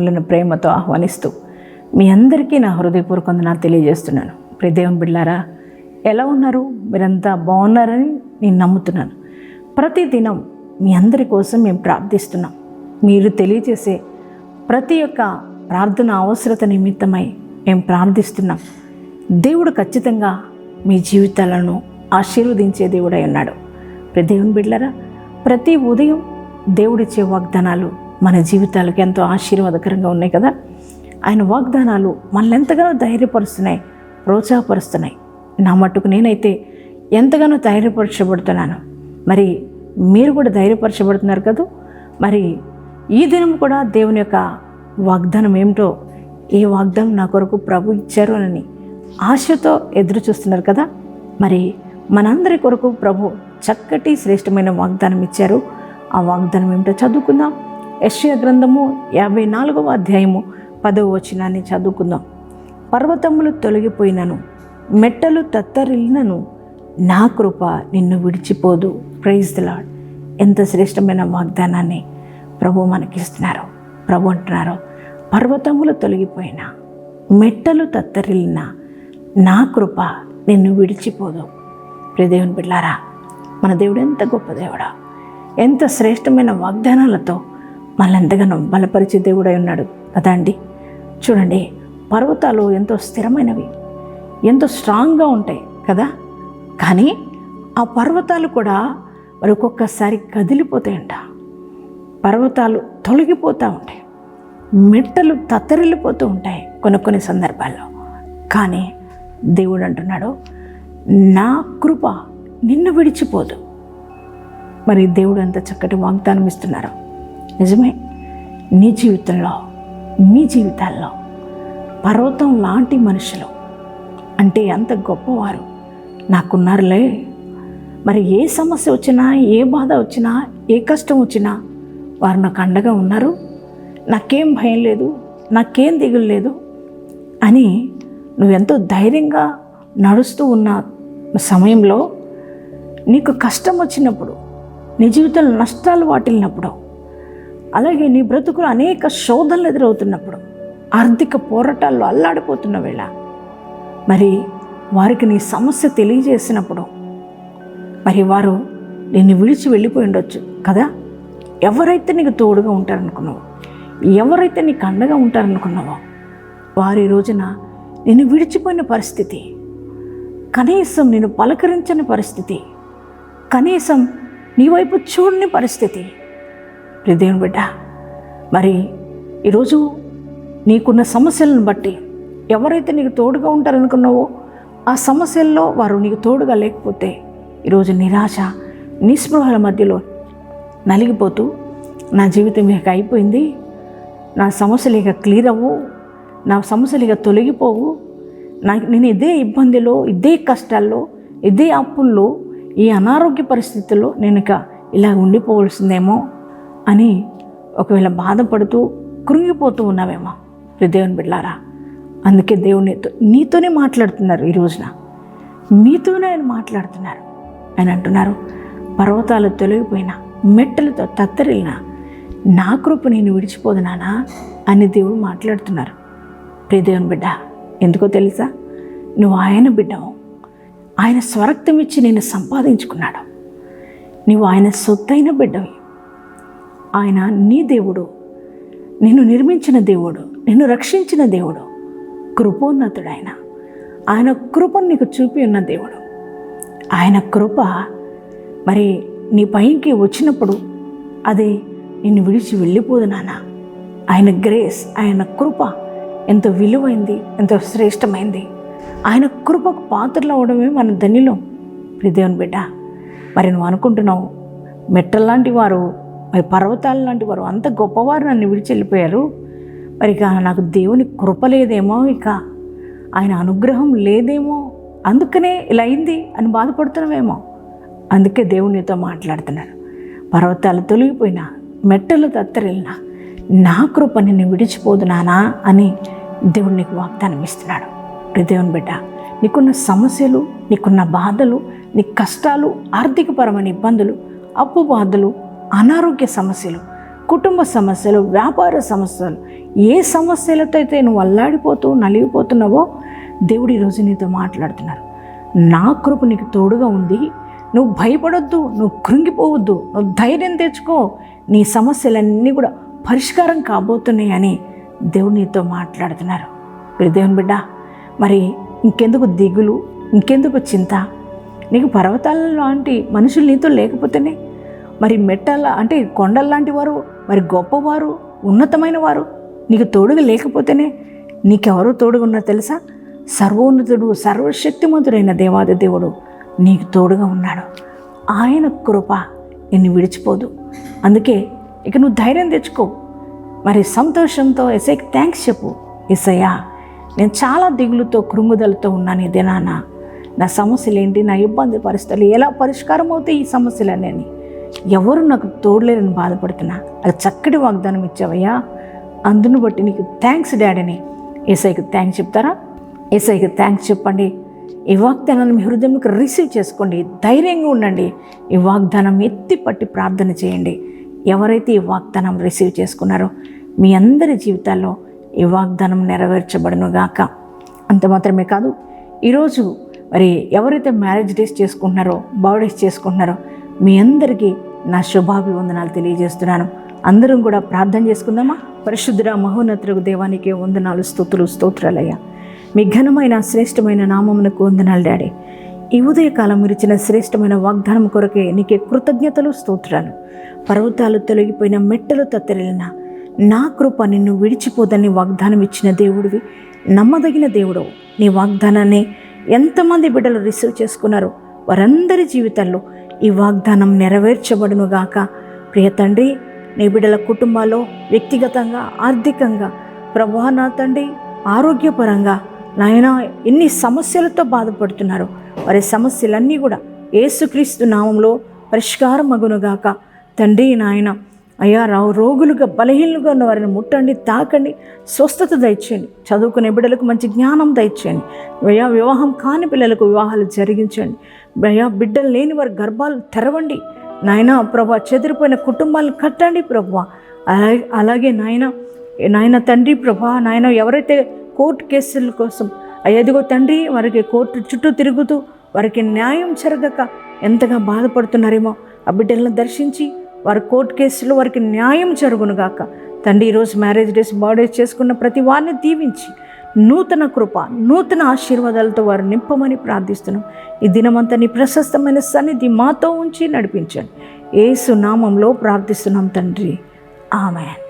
మిమ్మల్ని ప్రేమతో ఆహ్వానిస్తూ మీ అందరికీ నా హృదయపూర్వకంగా నా తెలియజేస్తున్నాను. ప్రదేవం బిళ్ళారా ఎలా ఉన్నారు? మీరంతా బాగున్నారని నేను నమ్ముతున్నాను. ప్రతిదినం మీ అందరి కోసం మేము ప్రార్థిస్తున్నాం. మీరు తెలియజేసే ప్రతి ఒక్క ప్రార్థన అవసరత నిమిత్తమై మేము ప్రార్థిస్తున్నాం. దేవుడు ఖచ్చితంగా మీ జీవితాలను ఆశీర్వదించే దేవుడై ఉన్నాడు. ప్రదేవుని దేవుని ప్రతి ఉదయం దేవుడిచ్చే వాగ్దానాలు మన జీవితాలకు ఎంతో ఆశీర్వాదకరంగా ఉన్నాయి కదా? ఆయన వాగ్దానాలు మనల్ని ఎంతగానో ధైర్యపరుస్తున్నాయి ప్రోత్సాహపరుస్తున్నాయి. నా మట్టుకు నేనైతే ఎంతగానో ధైర్యపరచబడుతున్నాను. మరి మీరు కూడా ధైర్యపరచబడుతున్నారు కదా? మరి ఈ దినం కూడా దేవుని యొక్క వాగ్దానం ఏమిటో ఏ వాగ్దానం నా కొరకు ప్రభు ఇచ్చారు అని ఆశతో ఎదురు చూస్తున్నారు కదా? మరి మనందరి కొరకు ప్రభు చక్కటి శ్రేష్టమైన వాగ్దానం ఇచ్చారు. ఆ వాగ్దానం ఏమిటో చదువుకుందాం. యశ్య గ్రంథము యాభై నాలుగవ అధ్యాయము పదవ వచనాన్ని చదువుకుందాం. పర్వతములు తొలగిపోయినను మెట్టలు తత్తరిల్లినను నా కృప నిన్ను విడిచిపోదు. ప్రైజ్ ద లాడ్ ఎంత శ్రేష్టమైన వాగ్దానాన్ని ప్రభు మనకిస్తున్నారు. ప్రభు అంటున్నారు పర్వతములు తొలగిపోయిన మెట్టలు తత్తరిల్లిన నా కృప నిన్ను విడిచిపోదు. ప్రదేవుని బిడ్లారా మన దేవుడు ఎంత గొప్ప దేవుడా. ఎంత శ్రేష్టమైన వాగ్దానాలతో మనల్ని ఎంతగానో బలపరిచే దేవుడై ఉన్నాడు. కదా అండి? చూడండి పర్వతాలు ఎంతో స్థిరమైనవి ఎంతో స్ట్రాంగ్గా ఉంటాయి కదా? కానీ ఆ పర్వతాలు కూడా మరి ఒక్కొక్కసారి కదిలిపోతాయంట. పర్వతాలు తొలగిపోతూ ఉంటాయి. మెట్టలు తత్తరిల్లిపోతూ ఉంటాయి కొన్ని కొన్ని సందర్భాల్లో. కానీ దేవుడు అంటున్నాడు నా కృప నిన్ను విడిచిపోదు. మరి దేవుడు ఎంత చక్కటి వాగ్దానం ఇస్తున్నారు. నిజమే. నీ జీవితంలో మీ జీవితాల్లో పర్వతం లాంటి మనుషులు అంటే ఎంత గొప్పవారు. నాకున్నారులే. మరి ఏ సమస్య వచ్చినా ఏ బాధ వచ్చినా ఏ కష్టం వచ్చినా వారు నాకు అండగా ఉన్నారు. నాకేం భయం లేదు నాకేం దిగులు లేదు అని నువ్వెంతో ధైర్యంగా నడుస్తూ ఉన్న సమయంలో నీకు కష్టం వచ్చినప్పుడు నీ జీవితంలో నష్టాలు వాటిల్లినప్పుడు అలాగే నీ బ్రతుకులు అనేక శోధనలు ఎదురవుతున్నప్పుడు ఆర్థిక పోరాటాల్లో అల్లాడిపోతున్న వేళ మరి వారికి నీ సమస్య తెలియజేసినప్పుడు మరి వారు నిన్ను విడిచి వెళ్ళిపోయి ఉండొచ్చు కదా? ఎవరైతే నీకు తోడుగా ఉంటారనుకున్నావో ఎవరైతే నీకు అండగా ఉంటారనుకున్నావో వారి రోజున నేను విడిచిపోయిన పరిస్థితి కనీసం నేను పలకరించని పరిస్థితి కనీసం నీ వైపు చూడని పరిస్థితి దేవుని బిడ్డ. మరి ఈరోజు నీకున్న సమస్యలను బట్టి ఎవరైతే నీకు తోడుగా ఉంటారనుకున్నావో ఆ సమస్యల్లో వారు నీకు తోడుగా లేకపోతే ఈరోజు నిరాశ నిస్పృహల మధ్యలో నలిగిపోతూ నా జీవితం ఇక అయిపోయింది. నా సమస్యలు ఇక క్లియర్ అవ్వు. నా సమస్యలు ఇక తొలగిపోవు. నా నేను ఇదే ఇబ్బందిలో ఇదే కష్టాల్లో ఇదే అప్పుల్లో ఈ అనారోగ్య పరిస్థితుల్లో నేను ఇక ఇలా ఉండిపోవలసిందేమో అని ఒకవేళ బాధపడుతూ కృంగిపోతూ ఉన్నావేమో దేవుని బిడ్డారా అందుకే దేవుడు నీతో నీతోనే మాట్లాడుతున్నారు ఈ రోజున. మీతోనే ఆయన మాట్లాడుతున్నారు. ఆయన అంటున్నారు పర్వతాలు తొలగిపోయిన మెట్టలతో తత్తరిల్లిన నా కృప నేను విడిచిపోదు నానా అని దేవుడు మాట్లాడుతున్నారు. ప్రియదేవుని బిడ్డ ఎందుకో తెలుసా? నువ్వు ఆయన బిడ్డవు. ఆయన స్వరక్తం ఇచ్చి నేను సంపాదించుకున్నాడు. నువ్వు ఆయన సొత్తైన బిడ్డవి. ఆయన నీ దేవుడు. నిన్ను నిర్మించిన దేవుడు. నిన్ను రక్షించిన దేవుడు. కృపోన్నతుడు ఆయన ఆయన కృపను నీకు చూపి ఉన్న దేవుడు. ఆయన కృప మరి నీ పైకి వచ్చినప్పుడు అది నిన్ను విడిచి వెళ్ళిపోదు నాన్న. ఆయన గ్రేస్ ఆయన కృప ఎంతో విలువైంది ఎంతో శ్రేష్టమైంది. ఆయన కృపకు పాత్రలు అవడమే మన ధనిలో. దేవుని బిడ్డ మరి నువ్వు అనుకుంటున్నావు మెట్టల్లాంటి వారు మరి పర్వతాలు లాంటి వారు అంత గొప్పవారు నన్ను విడిచి వెళ్ళిపోయారు. మరి ఇక నాకు దేవుని కృప లేదేమో ఇక ఆయన అనుగ్రహం లేదేమో అందుకనే ఇలా అయింది అని బాధపడుతున్నామేమో అందుకే దేవుడు నీతో పర్వతాలు తొలగిపోయినా మెట్టలు తత్తరిల్లినా నా కృప నిన్ను విడిచిపోదు నానా అని దేవుడు నీకు వాగ్దానం ఇస్తున్నాడు. దేవుని బిడ్డ నీకున్న సమస్యలు నీకున్న బాధలు నీ కష్టాలు ఆర్థికపరమైన ఇబ్బందులు అప్పు బాధలు అనారోగ్య సమస్యలు కుటుంబ సమస్యలు వ్యాపార సమస్యలు ఏ సమస్యలతో అయితే నువ్వు అల్లాడిపోతూ నలిగిపోతున్నావో దేవుడు ఈరోజు నీతో మాట్లాడుతున్నారు. నా కృప నీకు తోడుగా ఉంది. నువ్వు భయపడొద్దు నువ్వు కృంగిపోవద్దు నువ్వు ధైర్యం తెచ్చుకో. నీ సమస్యలన్నీ కూడా పరిష్కారం కాబోతున్నాయని దేవుడు నీతో మాట్లాడుతున్నారు. మీరు దేవుని బిడ్డ మరి ఇంకెందుకు దిగులు ఇంకెందుకు చింత? నీకు పర్వతాల లాంటి మనుషులు నీతో లేకపోతేనే మరి మెట్టల అంటే కొండల్లాంటి వారు మరి గొప్పవారు ఉన్నతమైన వారు నీకు తోడుగా లేకపోతేనే నీకెవరో తోడుగా ఉన్నారు తెలుసా? సర్వోన్నతుడు సర్వశక్తిమంతుడైన దేవాది దేవుడు నీకు తోడుగా ఉన్నాడు. ఆయన కృప నిన్ను విడిచిపోదు. అందుకే ఇక నువ్వు ధైర్యం తెచ్చుకో. మరి సంతోషంతో ఎస్ఐకి థ్యాంక్స్ చెప్పు. ఎస్ఐయా నేను చాలా దిగులుతో కృంగుదలతో ఉన్నాను ఈ దినాన. నా సమస్యలు ఏంటి నా ఇబ్బంది పరిస్థితులు ఎలా పరిష్కారం అవుతాయి ఈ సమస్యలన్నీ? ఎవరు నాకు తోడలేరని బాధపడుతున్నా. అది చక్కటి వాగ్దానం ఇచ్చావయ్యా. అందును బట్టి నీకు థ్యాంక్స్ డాడీని. ఏసైకి థ్యాంక్స్ చెప్తారా? ఏసైకి థ్యాంక్స్ చెప్పండి. ఈ వాగ్దానాన్ని మీ హృదయంలోకి రిసీవ్ చేసుకోండి. ధైర్యంగా ఉండండి. ఈ వాగ్దానం ఎత్తి పట్టి ప్రార్థన చేయండి. ఎవరైతే ఈ వాగ్దానం రిసీవ్ చేసుకున్నారో మీ అందరి జీవితాల్లో ఈ వాగ్దానం నెరవేర్చబడను గాక. అంత మాత్రమే కాదు ఈరోజు మరి ఎవరైతే మ్యారేజ్ డేస్ చేసుకుంటున్నారో బర్త్డేస్ చేసుకుంటున్నారో మీ అందరికీ నా శుభాభివందనాలు తెలియజేస్తున్నాను. అందరం కూడా ప్రార్థన చేసుకుందామా? పరిశుద్ధుడ మహోన్నతులకు దేవానికి వందనాలు స్తోత్రులు స్తోత్రాలయ్యా. మీ ఘనమైన శ్రేష్టమైన నామమునకు వందనాలు డాడీ. ఈ ఉదయకాలం మీరు ఇచ్చిన శ్రేష్టమైన వాగ్దానం కొరకే నీకే కృతజ్ఞతలు స్తోత్రాలు. పర్వతాలు తొలగిపోయిన మెట్టలు తత్తరిలిన నా కృప నిన్ను విడిచిపోదని వాగ్దానం ఇచ్చిన దేవుడివి నమ్మదగిన దేవుడు నీ వాగ్దానాన్ని ఎంతమంది బిడ్డలు రిసీవ్ చేసుకున్నారో వారందరి జీవితాల్లో ఈ వాగ్దానం నెరవేర్చబడునుగాక. ప్రియ తండ్రి నీ బిడ్డల కుటుంబాల్లో వ్యక్తిగతంగా ఆర్థికంగా ప్రభా నా తండ్రి ఆరోగ్యపరంగా నాయన ఎన్ని సమస్యలతో బాధపడుతున్నారు వారి సమస్యలన్నీ కూడా ఏసుక్రీస్తు నామంలో పరిష్కారం అగునుగాక తండ్రి నాయన అయ్యా రావు రోగులుగా బలహీనులుగా ఉన్న వారిని ముట్టండి తాకండి స్వస్థత దయచేయండి చదువుకునే బిడ్డలకు మంచి జ్ఞానం దయచేయండి. అయ్యా వివాహం కాని పిల్లలకు వివాహాలు జరిగించండి. అయ్యా బిడ్డలు లేని వారి గర్భాలు తెరవండి. నాయన ప్రభా చెదిరిపోయిన కుటుంబాలను కట్టండి ప్రభా. అలాగే అలాగే నాయన నాయన తండ్రి ప్రభా నాయన ఎవరైతే కోర్టు కేసుల కోసం అయ్యదిగో తండ్రి వారికి కోర్టు చుట్టూ తిరుగుతూ వారికి న్యాయం జరగక ఎంతగా బాధపడుతున్నారేమో ఆ బిడ్డలను దర్శించి వారి కోర్టు కేసులో వారికి న్యాయం జరుగునుగాక. తండ్రి ఈరోజు మ్యారేజ్ డేస్ బర్త్డేస్ చేసుకున్న ప్రతి వారిని దీవించి నూతన కృప నూతన ఆశీర్వాదాలతో వారు నింపమని ప్రార్థిస్తున్నాం. ఈ దినమంతా నీ ప్రశస్తమైన సన్నిధి మాతో ఉంచి నడిపించండి. ఏసు నామంలో ప్రార్థిస్తున్నాం తండ్రి. ఆమె